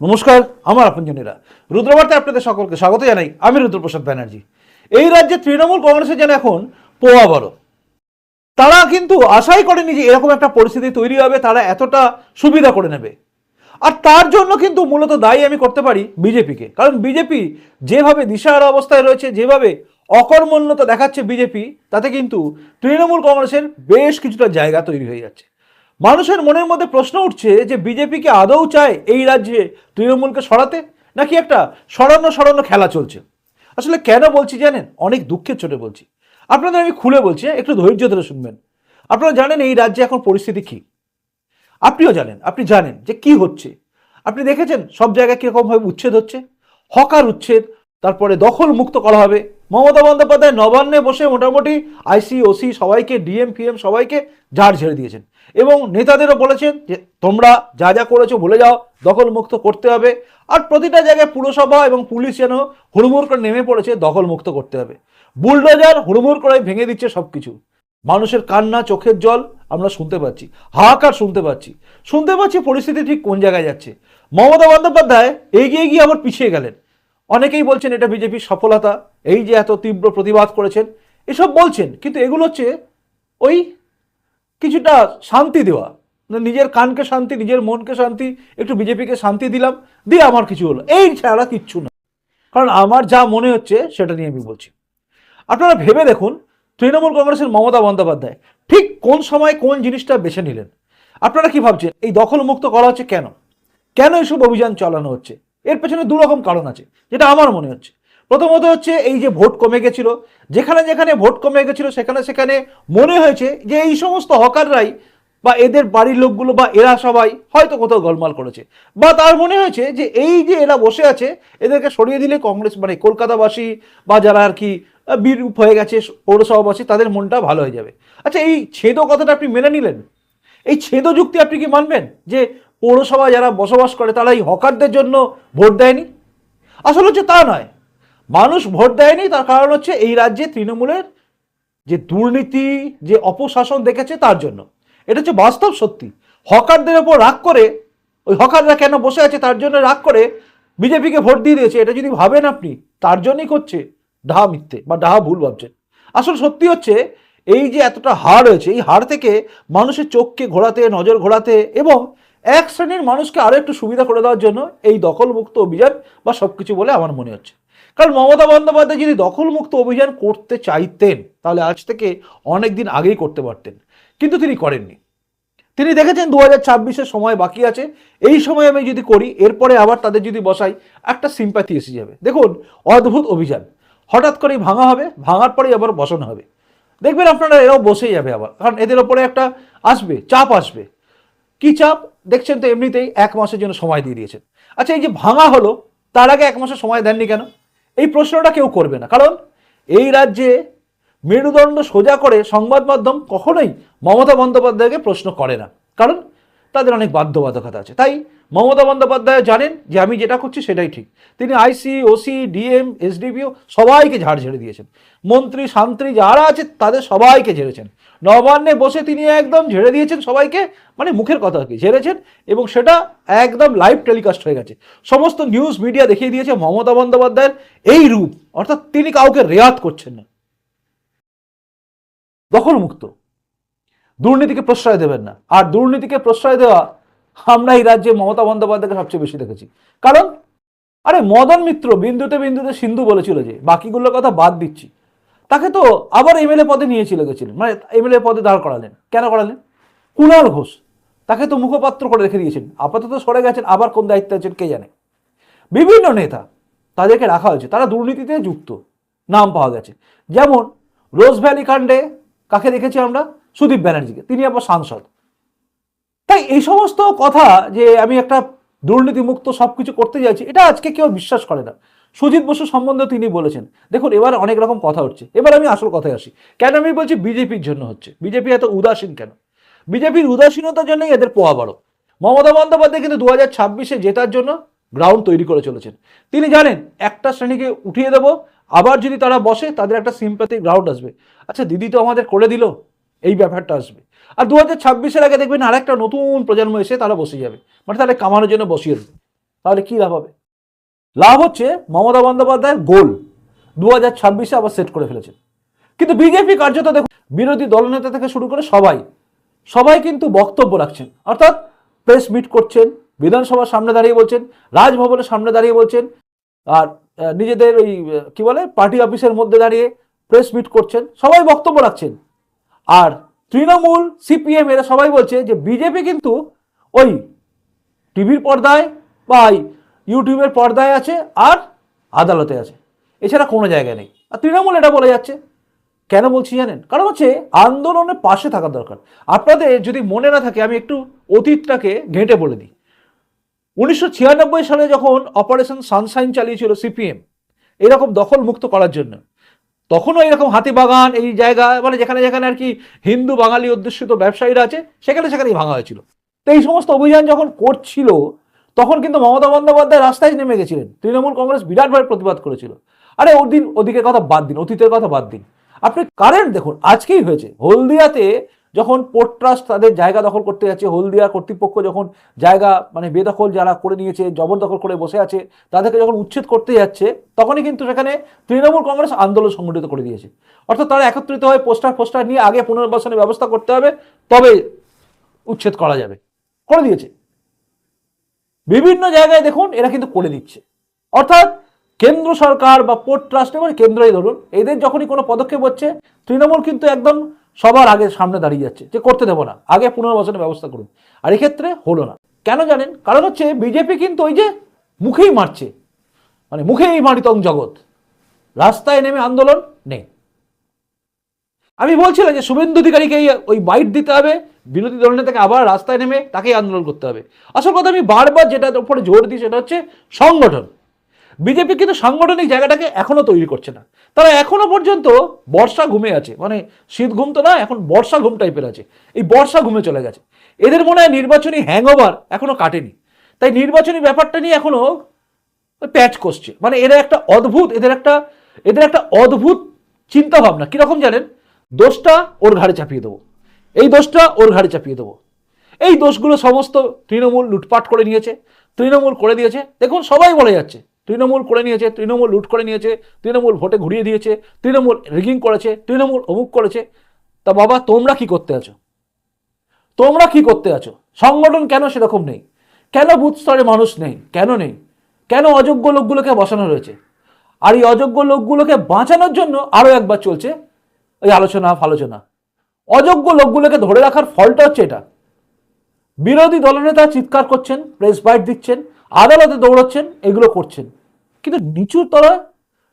নমস্কার, আমার আপনজনেরা। রুদ্রবার্তায় আপনাদের সকলকে স্বাগত জানাই আমি রুদ্রপ্রসাদ ব্যানার্জি। এই রাজ্যে তৃণমূল কংগ্রেসের যেন এখন পোয়া বড় তারা কিন্তু আশাই করেনি যে এরকম একটা পরিস্থিতি তৈরি হবে, তারা এতটা সুবিধা করে নেবে। আর তার জন্য কিন্তু মূলত দায়ী আমি করতে পারি বিজেপিকে। কারণ বিজেপি যেভাবে দিশাহারা অবস্থায় রয়েছে, যেভাবে অকর্মণ্যতা দেখাচ্ছে বিজেপি, তাতে কিন্তু তৃণমূল কংগ্রেসের বেশ কিছুটা জায়গা তৈরি হয়ে যাচ্ছে। মানুষের মনের মধ্যে প্রশ্ন উঠছে যে বিজেপিকে আদৌ চায় এই রাজ্যে তৃণমূলকে সরাতে? নাকি একটা সরানো সরানো খেলা চলছে? আসলে কেন বলছি জানেন? অনেক দুঃখের চোটে বলছি। আপনাদের আমি খুলে বলছি? একটু ধৈর্য ধরে শুনবেন। আপনারা জানেন এই রাজ্যে এখন পরিস্থিতি কী? আপনিও জানেন, আপনি জানেন যে কি হচ্ছে। আপনি দেখেছেন সব জায়গায় কীরকমভাবে উচ্ছেদ হচ্ছে? হকার উচ্ছেদ, তারপরে দখল মুক্ত করা হবে। মমতা বন্দ্যোপাধ্যায় নবান্নে বসে মোটামুটি আইসি, ওসি সবাইকে, ডিএম, ফিএম সবাইকে ঝাড় ঝেড়ে দিয়েছেন। এবং নেতাদেরও বলেছেন যে, তোমরা যা যা করেছ ভুলে যাও, দখলমুক্ত করতে হবে। আর প্রতিটা জায়গায় পুরসভা এবং পুলিশ যেন হুড়মুড় করে নেমে পড়েছে, দখলমুক্ত করতে হবে। বুলডোজার হুড়মুড় করে ভেঙে দিচ্ছে সব কিছু মানুষের কান্না, চোখের জল আমরা শুনতে পাচ্ছি, হাহাকার শুনতে পাচ্ছি। শুনতে পাচ্ছি পরিস্থিতি ঠিক কোন জায়গায় যাচ্ছে। মমতা বন্দ্যোপাধ্যায় এগিয়ে গিয়ে আবার পিছিয়ে গেলেন। অনেকেই বলছেন এটা বিজেপির সফলতা, এই যে এত তীব্র প্রতিবাদ করেছেন, এসব বলছেন, কিন্তু এগুলো হচ্ছে ওই কিছুটা শান্তি দেওয়া। মানে নিজের কানকে শান্তি, নিজের মনকে শান্তি, একটু বিজেপিকে শান্তি দিলাম, দিয়ে আমার কিছু হলো। এই ছাড়া কিচ্ছু না। কারণ আমার যা মনে হচ্ছে, সেটা নিয়ে আমি বলছি। আপনারা ভেবে দেখুন, তৃণমূল কংগ্রেসের মমতা বন্দ্যোপাধ্যায় ঠিক কোন সময় কোন জিনিসটা বেছে নিলেন? আপনারা কি ভাবছেন, এই দখল মুক্ত করা হচ্ছে কেন? কেন এসব অভিযান চালানো হচ্ছে? এর পেছনে দু রকম কারণ আছে, যেটা আমার মনে হচ্ছে। প্রথমত হচ্ছে এই যে ভোট কমে গেছিল, যেখানে যেখানে ভোট কমে গেছিল, সেখানে সেখানে মনে হয়েছে যে এই সমস্ত হকাররাই বা এদের বাড়ির লোকগুলো বা এরা সবাই হয়তো কোথাও গোলমাল করেছে। বা তার মনে হয়েছে যে এই যে এরা বসে আছে, এদেরকে সরিয়ে দিলে কংগ্রেস মানে কলকাতাবাসী বা যারা আর কি বিরূপ হয়ে গেছে পৌরসভাবাসী, তাদের মনটা ভালো হয়ে যাবে। আচ্ছা এই ছেদ কথাটা আপনি মেনে নিলেন? এই ছেদ যুক্তি আপনি কি মানবেন? যে পৌরসভা যারা বসবাস করে, তারা এই হকারদের জন্য ভোট দেয়নি? আসলে হচ্ছে তা নয়। মানুষ ভোট দেয়নি, তার কারণ হচ্ছে এই রাজ্যে তৃণমূলের যে দুর্নীতি, যে অপশাসন দেখেছে তার জন্য। এটা হচ্ছে বাস্তব সত্যি। হকারদের ওপর রাগ করে, ওই হকাররা কেন বসে আছে তার জন্য রাগ করে বিজেপিকে ভোট দিয়ে দিয়েছে। এটা যদি ভাবেন আপনি, তার জন্যই করছে ডাহা মিথ্যে বা ডাহা ভুল ভাবছেন। আসল সত্যি হচ্ছে, এই যে এতটা হার হয়েছে এই হার থেকে মানুষের চোখকে ঘোরাতে, নজর ঘোরাতে এবং এক শ্রেণির মানুষকে আরও একটু সুবিধা করে দেওয়ার জন্য এই দখলমুক্ত অভিযান বা সব কিছু বলে আমার মনে হচ্ছে। কারণ মমতা বন্দ্যোপাধ্যায় যদি দখলমুক্ত অভিযান করতে চাইতেন, তাহলে আজ থেকে অনেক দিন আগেই করতে পারতেন। কিন্তু তিনি করেননি। তিনি দেখেছেন দু হাজার সময় বাকি আছে। এই সময় আমি যদি করি, এরপরে আবার তাদের যদি বসাই, একটা সিম্প্যাথি এসে যাবে। দেখুন, অদ্ভুত অভিযান। হঠাৎ করেই ভাঙা হবে, ভাঙার পরেই আবার বসানো হবে। দেখবেন আপনারা এরাও বসেই যাবে আবার, কারণ এদের ওপরে একটা আসবে, চাপ আসবে। কি চাপ? দেখছেন তো এমনিতেই এক মাসের জন্য সময় দিয়ে দিয়েছেন। আচ্ছা এই যে ভাঙা হলো, তার আগে এক মাসের সময় দেননি কেন? এই প্রশ্নটা কেউ করবে না। কারণ এই রাজ্যে মেরুদণ্ড সোজা করে সংবাদ মাধ্যম কখনোই মমতা বন্দ্যোপাধ্যায়কে প্রশ্ন করে না। কারণ তাদের অনেক বাধ্যবাধকতা আছে। তাই মমতা বন্দ্যোপাধ্যায় জানেন যে আমি যেটা করছি সেটাই ঠিক। তিনি আইসি, ওসি, ডিএম, এসডিপিও সবাইকে ঝাড় ঝেড়ে দিয়েছেন। মন্ত্রী শান্ত্রী যারা আছে তাদের সবাইকে ঝেড়েছেন। নবান্নে বসে তিনি একদম ঝেড়ে দিয়েছেন সবাইকে মানে মুখের কথা কি, ঝেড়েছেন এবং সেটা একদম লাইভ টেলিকাস্ট হয়ে গেছে। সমস্ত নিউজ মিডিয়া দেখিয়ে দিয়েছে মমতা বন্দ্যোপাধ্যায়ের এই রূপ। অর্থাৎ তিনি কাউকে রেয়াত করছেন না। দখলমুক্ত। দুর্নীতিকে প্রশ্রয় দেবেন না। আর দুর্নীতিকে প্রশ্রয় দেওয়া আমরা এই রাজ্যে মমতা বন্দ্যোপাধ্যায়কে সবচেয়ে বেশি দেখেছি। কারণ, আরে মদন মিত্র বিন্দুতে বিন্দুতে সিন্ধু বলেছিল যে, বাকিগুলোর কথা বাদ দিচ্ছি। তাকে তো আবার এমএলএ পদে নিয়ে চলে গেছিলেন। মানে এমএলএ পদে দাঁড় করালেন। কেন করালেন? কুণাল ঘোষ। তাকে তো মুখপাত্র করে রেখে দিয়েছেন। আপাতত সরে গেছেন, আবার কোন দায়িত্বে আছেন কে জানে। বিভিন্ন নেতা তাদেরকে রাখা হয়েছে। তারা দুর্নীতিতে যুক্ত। নাম পাওয়া গেছে। যেমন রোজ ভ্যালি কাণ্ডে কাকে দেখেছি আমরা? সুদীপ ব্যানার্জিকে, তিনি আবার সাংসদ। তাই এই সমস্ত কথা যে আমি একটা দুর্নীতিমুক্ত সব কিছু করতে যাচ্ছি, এটা আজকে কেউ বিশ্বাস করে না। সুজিত বসু সম্বন্ধে তিনি বলেছেন, দেখুন, এবার অনেক রকম কথা হচ্ছে। এবার আমি আসল কথায় আসি। কেন আমি বলছি বিজেপির জন্য হচ্ছে? বিজেপি এত উদাসীন কেন? বিজেপির উদাসীনতার জন্যই এদের পোয়া বড়। মমতা বন্দ্যোপাধ্যায় কিন্তু দু হাজার ছাব্বিশে জেতার জন্য গ্রাউন্ড তৈরি করে চলেছেন। তিনি জানেন, একটা শ্রেণীকে উঠিয়ে দেবো, আবার যদি তারা বসে, তাদের একটা সিম্প্যাথি গ্রাউন্ড আসবে। আচ্ছা দিদি তো আমাদের করে দিল। এই ব্যাপারটা আসবে। আর দু হাজার ছাব্বিশের আগে দেখবেন আরেকটা নতুন প্রজন্ম এসে তারা বসে যাবে। মানে তারা কামানোর জন্য বসিয়ে দেবে। তাহলে কি লাভ হবে? লাভ হচ্ছে মমতা বন্দ্যোপাধ্যায়ের গোল। দু হাজার ছাব্বিশে আবার সেট করে ফেলেছে কিন্তু বিজেপি কার্যত দেখুন, বিরোধী দলনেতা থেকে শুরু করে সবাই সবাই কিন্তু বক্তব্য রাখছেন। অর্থাৎ প্রেস মিট করছেন, বিধানসভার সামনে দাঁড়িয়ে বলছেন, রাজভবনের সামনে দাঁড়িয়ে বলছেন, আর নিজেদের ওই কি বলে পার্টি অফিসের মধ্যে দাঁড়িয়ে প্রেস মিট করছেন। সবাই বক্তব্য রাখছেন। আর তৃণমূল সিপিএম এরা সবাই বলছে যে বিজেপি কিন্তু ওই টিভির পর্দায় বা ইউটিউবের পর্দায় আছে আর আদালতে আছে। এছাড়া কোনো জায়গায় নেই। আর তৃণমূল এটা বলে যাচ্ছে। কেন বলছি জানেন? কারণ হচ্ছে আন্দোলনের পাশে থাকা দরকার। আপনাদের যদি মনে না থাকে, আমি একটু অতীতটাকে ঘেঁটে বলে দিই। উনিশশো ছিয়ানব্বই সালে যখন অপারেশন সানশাইন চালিয়েছিল সিপিএম এরকম দখল মুক্ত করার জন্য তখনও এরকম হাতিবাগান এই জায়গা মানে যেখানে যেখানে আর কি হিন্দু বাঙালি অধ্যুষিত ব্যবসায়ীরা আছে, সেখানে সেখানেই ভাঙা হয়েছিল। তো এই সমস্ত অভিযান যখন করছিল, তখন কিন্তু মমতা বন্দ্যোপাধ্যায় রাস্তায় নেমে গেছিলেন। তৃণমূল কংগ্রেস বিরাটভাবে প্রতিবাদ করেছিল। আরে ওদিন, ওদিকের কথা বাদ দিন, অতীতের কথা বাদ দিন। আপনি কারেন্ট দেখুন, আজকেই হয়েছে। হলদিয়াতে যখন পোর্ট ট্রাস্ট তাদের জায়গা দখল করতে যাচ্ছে, হলদিয়া কর্তৃপক্ষ যখন জায়গা মানে বেদখল যারা করে নিয়েছে জবরদখল করে বসে আছে, তাদেরকে যখন উচ্ছেদ করতে যাচ্ছে, তখনই কিন্তু সেখানে তৃণমূল কংগ্রেস আন্দোলন সংগঠিত করে দিয়েছে। অর্থাৎ তারা একত্রিত হয়ে পোস্টার পোস্টার নিয়ে আগে পুনর্বাসনের ব্যবস্থা করতে হবে, তবে উচ্ছেদ করা যাবে। করে দিয়েছে। বিভিন্ন জায়গায় দেখুন এরা কিন্তু করে দিচ্ছে। অর্থাৎ কেন্দ্র সরকার বা পোর্ট ট্রাস্ট এবার কেন্দ্রই ধরুন, এদের যখনই কোনো পদক্ষেপ হচ্ছে, তৃণমূল কিন্তু একদম সবার আগে সামনে দাঁড়িয়ে যাচ্ছে, যে করতে দেবো না। আগে পুনর্বাসনের ব্যবস্থা করুন। আর এক্ষেত্রে হলো না। কেন জানেন? কারণ হচ্ছে বিজেপি কিন্তু ওই যে মুখেই মারছে। মানে মুখেই মারিতং জগৎ। রাস্তায় নেমে আন্দোলন নেই। আমি বলছিলাম যে শুভেন্দু অধিকারীকে ওই বাইট দিতে হবে। বিরোধী দলনেতাকে আবার রাস্তায় নেমে তাকেই আন্দোলন করতে হবে। আসল কথা আমি বারবার যেটার উপরে জোর দিই সেটা হচ্ছে সংগঠন। বিজেপি কিন্তু সাংগঠনিক জায়গাটাকে এখনও তৈরি করছে না। তারা এখনও পর্যন্ত বর্ষা ঘুমে আছে। মানে শীত ঘুম তো না, এখন বর্ষা ঘুম টাইপের আছে। এই বর্ষা ঘুমে চলে গেছে। এদের মনে হয় নির্বাচনী হ্যাংওভার এখনও কাটেনি। তাই নির্বাচনী ব্যাপারটা নিয়ে এখনও ওই প্যাচ করছে মানে এরা একটা অদ্ভুত, এদের একটা এদের একটা অদ্ভুত চিন্তা ভাবনা কীরকম জানেন? দোষটা ওর ঘাড়ে চাপিয়ে দেবো। এই দোষটা ওর ঘাড়ে চাপিয়ে দেবো। এই দোষগুলো সমস্ত তৃণমূল লুটপাট করে নিয়েছে, তৃণমূল করে দিয়েছে। দেখুন, সবাই বলে যাচ্ছে। তৃণমূল করে নিয়েছে, তৃণমূল লুট করে নিয়েছে, তৃণমূল ভোটে ঘুরিয়ে দিয়েছে, তৃণমূল রিগিং করেছে, তৃণমূল অমুক করেছে। তা বাবা, তোমরা কি করতে আছো? তোমরা কি করতে আছো? সংগঠন কেন সেরকম নেই? কেন বুথ স্তরে মানুষ নেই? কেন নেই? কেন অযোগ্য লোকগুলোকে বসানো রয়েছে? আর এই অযোগ্য লোকগুলোকে বাঁচানোর জন্য আরও একবার চলছে ওই আলোচনা ফালোচনা অযোগ্য লোকগুলোকে ধরে রাখার ফলটা হচ্ছে এটা। বিরোধী দলনেতা চিৎকার করছেন প্রেস বাইট দিচ্ছেন, আদালতে দৌড়াচ্ছেন, এগুলো করছেন। কিন্তু নিচু তলায়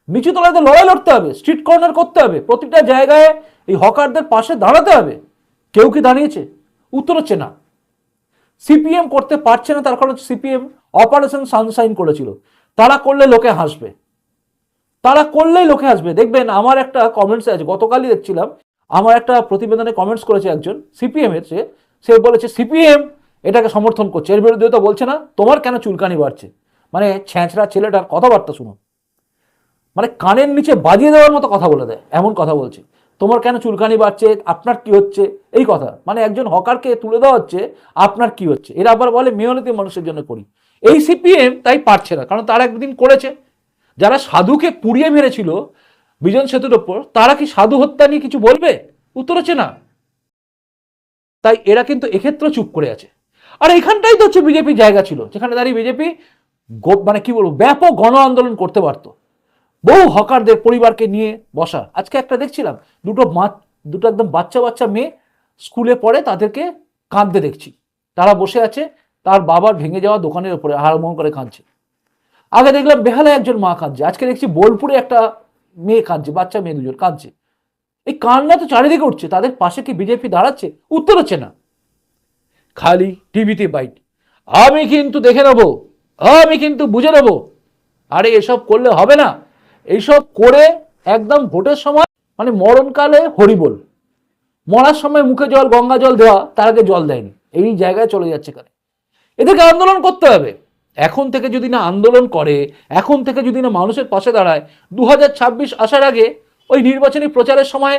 নিচু তলায় লড়াই লড়তে হবে স্ট্রিট কর্নার করতে হবে, প্রতিটা জায়গায় এই হকারদের পাশে দাঁড়াতে হবে। কেউ কি দাঁড়িয়েছে? উত্তর হচ্ছে না। সিপিএম করতে পারছে না, তার কারণ সিপিএম অপারেশন সানশাইন করেছিল। তারা করলে লোকে হাসবে। তারা করলেই লোকে আসবে দেখবেন, আমার একটা কমেন্টস আছে, গতকালই দেখছিলাম, আমার একটা প্রতিবেদনে কমেন্টস করেছে একজন সিপিএম এর, সে বলেছে, সিপিএম এটাকে সমর্থন করছে। এর বিরুদ্ধে তো বলছে না, তোমার কেন চুলকানি বাড়ছে? মানে ছ্যাঁচড়া ছেলেটার কথাবার্তা শুনুন। মানে কানের নিচে বাজিয়ে দেওয়ার মতো কথা বলে দেয়, এমন কথা বলছে। তোমার কেন চুলকানি বাড়ছে? আপনার কি হচ্ছে? এই কথা। মানে একজন হকারকে তুলে দেওয়া হচ্ছে, আপনার কি হচ্ছে? এরা আবার বলে মেয়নতি মানুষের জন্য করি। এই সিপিএম তাই পারছে না, কারণ তারা একদিন করেছে। যারা সাধুকে পুড়িয়ে মেরেছিল বিজন সেতুর ওপর, তারা কি সাধু হত্যা নিয়ে কিছু বলবে? উত্তর হচ্ছে না। তাই এরা কিন্তু এক্ষেত্রে চুপ করে আছে। আর এখানটাই তো হচ্ছে বিজেপি জায়গা ছিল, যেখানে দাঁড়িয়ে বিজেপি মানে কি বলব, ব্যাপক গণ আন্দোলন করতে পারতো। বহু হকারদের পরিবারকে নিয়ে বসা। আজকে একটা দেখছিলাম, দুটো মা দুটো একদম বাচ্চা বাচ্চা মেয়ে স্কুলে পড়ে, তাদেরকে কাঁদতে দেখছি। তারা বসে আছে, তার বাবার ভেঙে যাওয়া দোকানের উপরে, হাড়মোহন করে কাঁদছে। আগে দেখলাম বেহালায় একজন মা কাঁদছে, আজকে দেখছি বোলপুরে একটা মেয়ে কাঁদছে, বাচ্চা মেয়ে দুজন কাঁদছে। এই কান্না তো চারিদিকে উঠছে, তাদের পাশে কি বিজেপি দাঁড়াচ্ছে? উত্তর হচ্ছে না। খালি টিভিতে বাইট। আমি কিন্তু দেখে নেব। আমি কিন্তু বুঝে নেব। আরে, এসব করলে হবে না। এইসব করে একদম ভোটের সময় মানে মরণকালে হরিবোল। মরার সময় মুখে জল, গঙ্গা জল দেওয়া, তার আগে জল দেয়নি। এই জায়গায় চলে যাচ্ছে কানে এদেরকে আন্দোলন করতে হবে। এখন থেকে যদি না আন্দোলন করে, এখন থেকে যদি না মানুষের পাশে দাঁড়ায় দু হাজার ছাব্বিশ আসার আগে ওই নির্বাচনী প্রচারের সময়,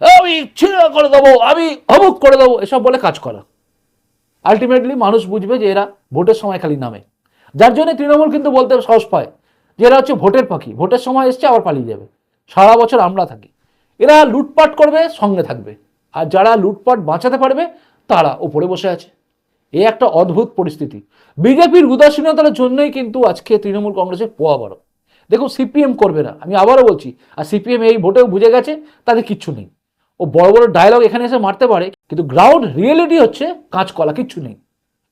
আমি ছিঁড়া করে দেবো, আমি অমুক করে দেবো এসব বলে কাজ করা। আলটিমেটলি মানুষ বুঝবে যে এরা ভোটের সময় খালি নামে। যার জন্য তৃণমূল কিন্তু বলতে সাহস পায় যে এরা হচ্ছে ভোটের পাখি, ভোটের সময় এসছে, আবার পালিয়ে যাবে। সারা বছর আমরা থাকি। এরা লুটপাট করবে, সঙ্গে থাকবে। আর যারা লুটপাট বাঁচাতে পারবে, তারা ওপরে বসে আছে। এই একটা অদ্ভুত পরিস্থিতি। বিজেপির উদাসীনতার জন্যই কিন্তু আজকে তৃণমূল কংগ্রেসের পোয়া বড়। দেখুন, সিপিএম করবে না। আমি আবারও বলছি, আর সিপিএম এই ভোটেও বুঝে গেছে, তাদের কিচ্ছু নেই। ও বড় বড় ডায়লগ এখানে এসে মারতে পারে, কিন্তু গ্রাউন্ড রিয়েলিটি হচ্ছে কাঁচকলা, কিচ্ছু নেই।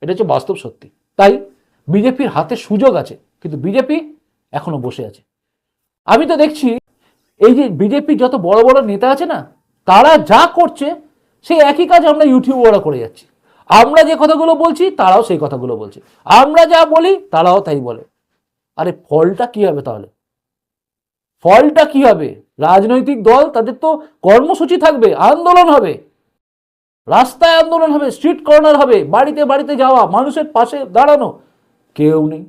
এটা হচ্ছে বাস্তব সত্যি। তাই বিজেপির হাতে সুযোগ আছে, কিন্তু বিজেপি এখনও বসে আছে। আমি তো দেখছি, এই যে বিজেপি যত বড় বড় নেতা আছে না, তারা যা করছে, সেই একই কাজ আমরা ইউটিউবাররা করে যাচ্ছি। আমরা যে কথাগুলো বলছি, তারাও সেই কথাগুলো বলছে। আমরা যা বলি, তারাও তাই বলে। আরে ফলটা কি হবে তাহলে? ফলটা কি হবে? রাজনৈতিক দল, তাদের তো কর্মসূচি থাকবে, আন্দোলন হবে। রাস্তায় আন্দোলন হবে স্ট্রিট কর্নার হবে, বাড়িতে বাড়িতে যাওয়া, মানুষের পাশে দাঁড়ানো কেউ নেই।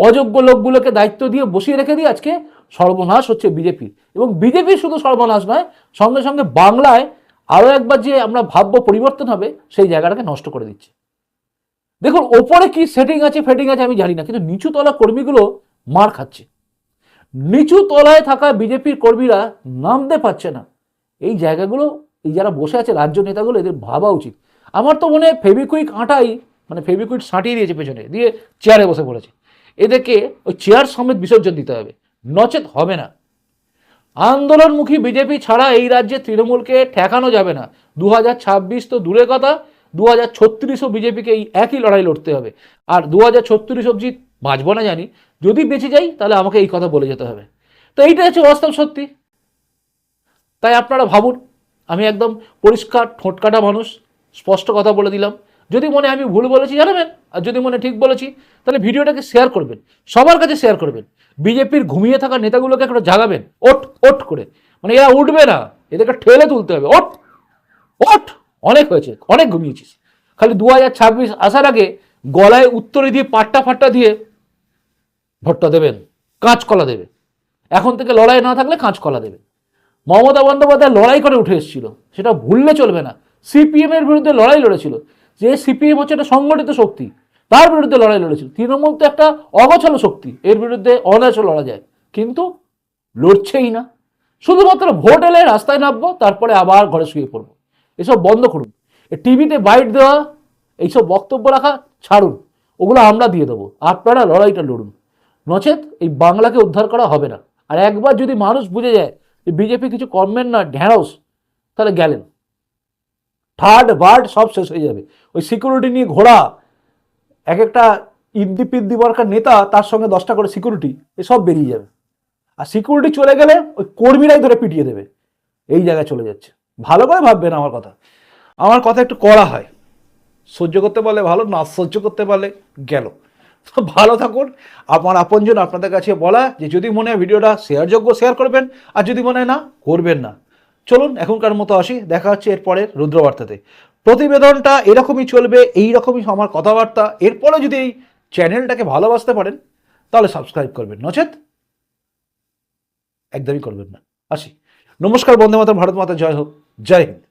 অযোগ্য লোকগুলোকে দায়িত্ব দিয়ে বসিয়ে রেখে দিয়ে আজকে সর্বনাশ হচ্ছে বিজেপির এবং বিজেপি শুধু সর্বনাশ নয়, সঙ্গে সঙ্গে বাংলায় আরও একবার যে আমরা ভাব্য পরিবর্তন হবে, সেই জায়গাটাকে নষ্ট করে দিচ্ছে। দেখুন, ওপরে কি সেটিং আছে ফেটিং আছে আমি জানি না, কিন্তু নিচু তলা কর্মীগুলো মার খাচ্ছে। নিচু তলায় থাকা বিজেপির কর্মীরা নামতে পারছে না। এই জায়গাগুলো, এই যারা বসে আছে রাজ্য নেতাগুলো, এদের ভাবা উচিত। আমার তো মনে হয় ফেবিকুইক আটাই মানে ফেবিকুইক সাঁটিয়ে দিয়েছে পেছনে, দিয়ে চেয়ারে বসে পড়েছে। এদেরকে ওই চেয়ার সমেত বিসর্জন দিতে হবে, নচেত হবে না। আন্দোলনমুখী বিজেপি ছাড়া এই রাজ্যে তৃণমূলকে ঠেকানো যাবে না। দু হাজার ছাব্বিশ তো দূরের কথা দু হাজার ছত্রিশও বিজেপিকে এই একই লড়াই লড়তে হবে। আর দু হাজার ছত্রিশ অবধি বাঁচবো না জানি, যদি বেঁচে যাই তাহলে আমাকে এই কথা বলে যেতে হবে। তো এইটা হচ্ছে বাস্তব সত্যি। তাই আপনারা ভাবুন, আমি একদম পরিষ্কার ঠোঁটকাটা মানুষ, স্পষ্ট কথা বলে দিলাম। যদি মনে আমি ভুল বলেছি, জানাবেন। আর যদি মনে ঠিক বলেছি, তাহলে ভিডিওটাকে শেয়ার করবেন। সবার কাছে শেয়ার করবেন। বিজেপির ঘুমিয়ে থাকা নেতাগুলোকে একটা জাগাবেন। ওট ওট করে। মানে এরা উঠবে না। এদেরকে ঠেলে তুলতে হবে। ওট ওট। অনেক হয়েছে। অনেক ঘুমিয়েছিস। খালি দু হাজার ছাব্বিশ আসার আগে গলায় উত্তরে দিয়ে পাট্টা ফাট্টা দিয়ে ভোটটা দেবেন। কাঁচকলা দেবে। এখন থেকে লড়াই না থাকলে কাঁচকলা দেবে। মমতা বন্দ্যোপাধ্যায় লড়াই করে উঠে এসেছিল। সেটা ভুললে চলবে না। সিপিএম এর বিরুদ্ধে লড়াই লড়েছিল। যে সিপিএম হচ্ছে একটা সংগঠিত শক্তি, তার বিরুদ্ধে লড়াই লড়েছিল। তৃণমূল তো একটা অগোছালো শক্তি, এর বিরুদ্ধে অনায়াসে লড়া যায়, কিন্তু লড়ছেই না। শুধুমাত্র ভোট এলে রাস্তায় নামবো, তারপরে আবার ঘরে শুয়ে পড়ব। এসব বন্ধ করুন। টিভিতে বাইট দেওয়া, এইসব বক্তব্য রাখা, ছাড়ুন। ওগুলো আমরা দিয়ে দেবো। আপনারা লড়াইটা লড়ুন। নচেত এই বাংলাকে উদ্ধার করা হবে না। আর একবার যদি মানুষ বুঝে যায় যে বিজেপি কিছু করবেন না, ঢ্যাঁড়স, তাহলে গেলেন। থার্ড বার্ড সব শেষ হয়ে যাবে। ওই সিকিউরিটি নিয়ে ঘোড়া, এক একটা ইদ্দি পিদ্দি বরকার নেতা, তার সঙ্গে দশটা করে সিকিউরিটি এসব বেরিয়ে যাবে। আর সিকিউরিটি চলে গেলে ওই কর্মীরাই ধরে পিটিয়ে দেবে। এই জায়গায় চলে যাচ্ছে। ভালো করে ভাববেন আমার কথা। আমার কথা একটু করা হয়। সহ্য করতে পারলে ভালো, না সহ্য করতে পারলে গেল। তো ভালো থাকুন। আমার আপনজন আপনাদের কাছে বলা যে, যদি মনে হয় ভিডিওটা শেয়ারযোগ্য, শেয়ার করবেন। আর যদি মনে হয় না, করবেন না। চলুন এখনকার মতো আসি, দেখা হচ্ছে এরপরের রুদ্রবার্তাতে। প্রতিবেদনটা এরকমই চলবে এই রকমই আমার কথাবার্তা। এরপরে যদি এই চ্যানেলটাকে ভালোবাসতে পারেন, তাহলে সাবস্ক্রাইব করবেন। নচেত একদমই করবেন না। আসি। নমস্কার বন্দে মাতা ভারত মাতা, জয় হোক। জয় হিন্দ।